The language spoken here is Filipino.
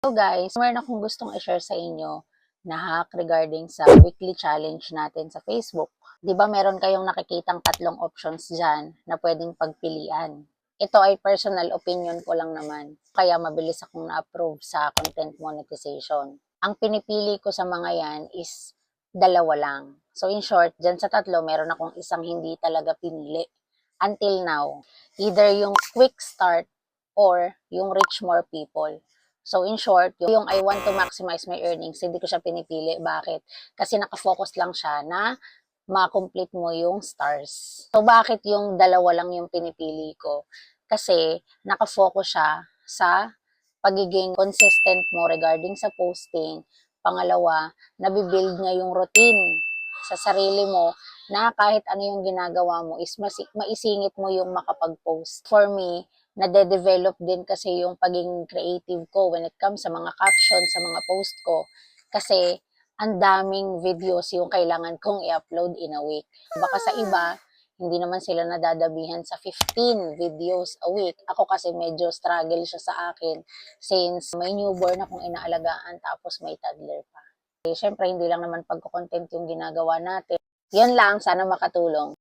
So guys, meron akong gustong i-share sa inyo na hack regarding sa weekly challenge natin sa Facebook. Di ba meron kayong nakikitang tatlong options dyan na pwedeng pagpilian? Ito ay personal opinion ko lang naman, kaya mabilis akong na-approve sa content monetization. Ang pinipili ko sa mga yan is dalawa lang. So in short, dyan sa tatlo, meron akong isang hindi talaga pinili until now. Either yung quick start or yung reach more people. So in short, yung I want to maximize my earnings, hindi ko siya pinipili. Bakit? Kasi nakafocus lang siya na ma-complete mo yung stars. So bakit yung dalawa lang yung pinipili ko? Kasi nakafocus siya sa pagiging consistent mo regarding sa posting. Pangalawa, nabibuild niya yung routine sa sarili mo na kahit ano yung ginagawa mo is masi- maisingit mo yung makapag-post. For me, nade-develop din kasi yung pagiging creative ko when it comes sa mga caption, sa mga post ko. Kasi ang daming videos yung kailangan kong i-upload in a week. Baka sa iba, hindi naman sila nadadabihan sa 15 videos a week. Ako kasi medyo struggle siya sa akin since may newborn akong inaalagaan tapos may toddler pa. Eh, Siyempre, hindi lang naman pagko-content yung ginagawa natin. Yun lang, sana makatulong.